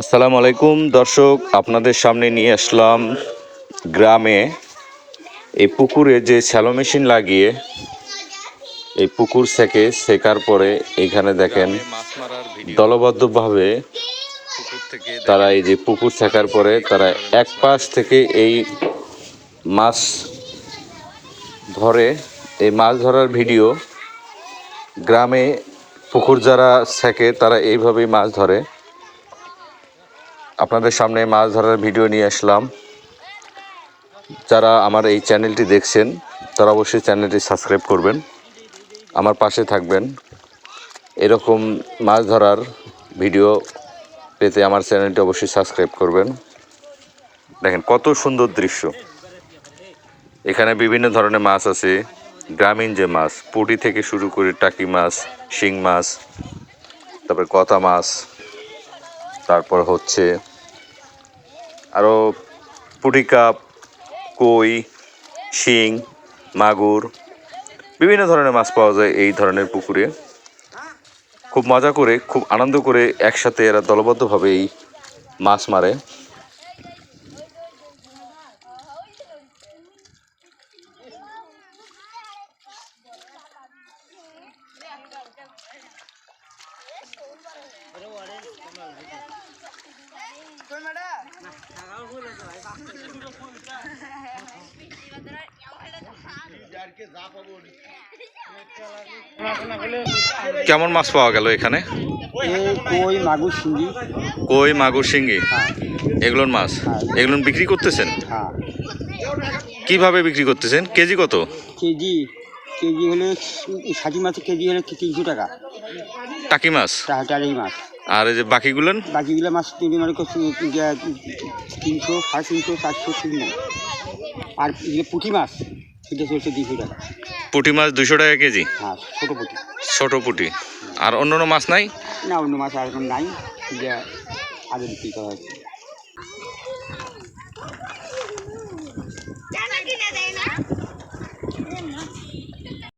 আসসালামু আলাইকুম। দর্শক আপনাদের সামনে নিয়ে আসলাম গ্রামে এই পুকুরে যে শ্যালো মেশিন লাগিয়ে এই পুকুর থেকে সেকার পরে এইখানে দেখেন দলবদ্ধভাবে তারা এই যে পুকুর সেকার পরে তারা এক পাশ থেকে এই মাছ ধরে এই মাছ ধরার ভিডিও গ্রামে পুকুর যারা সেকে তারা এইভাবেই মাছ ধরে। আপনাদের সামনে মাছ ধরার ভিডিও নিয়ে আসলাম। যারা আমার এই চ্যানেলটি দেখছেন, তারা অবশ্যই চ্যানেলটি সাবস্ক্রাইব করবেন, আমার পাশে থাকবেন। এরকম মাছ ধরার ভিডিও পেতে আমার চ্যানেলটি অবশ্যই সাবস্ক্রাইব করবেন। দেখেন কত সুন্দর দৃশ্য। এখানে বিভিন্ন ধরনের মাছ আছে, গ্রামীণ যে মাছ, পুঁটি থেকে শুরু করে টাকি মাছ, শিং মাছ, তারপরে কতা মাছ তারপর হচ্ছে আরও পুটিকাপ কই শিং মাগুর বিভিন্ন ধরনের মাছ পাওয়া যায় এই ধরনের পুকুরে খুব মজা করে খুব আনন্দ করে একসাথে এরা দলবদ্ধভাবে এই মাছ মারে কেমন মাছ পাওয়া গেল এখানে? কই মাগুর শিঙ্গি কই মাগুর শিঙ্গি হ্যাঁ এগুলোর মাছ? এগুলো বিক্রি করতেছেন? হ্যাঁ। কীভাবে বিক্রি করতেছেন? কেজি কত? কেজি কেজি হলে ষাটি মাছ কেজি হলে তিনশো টাকা। টাকি মাছ? টাহাটারি মাছ। আর এই যে বাকিগুলোন বাকিগুলো মাছ তুমি মনে করছ তিনশো সাড়ে তিনশো চারশো তিন আর পুঁটি মাছ সেটা চলছে দুশো টাকা। পুঁটি মাছ দুশো টাকা কেজি? হ্যাঁ ছোটো পুঁটি। ছোট পুঁটি। আর অন্য অন্য মাছ নাই? না অন্য মাছ আর নাই যে আগে বিক্রি করা হচ্ছে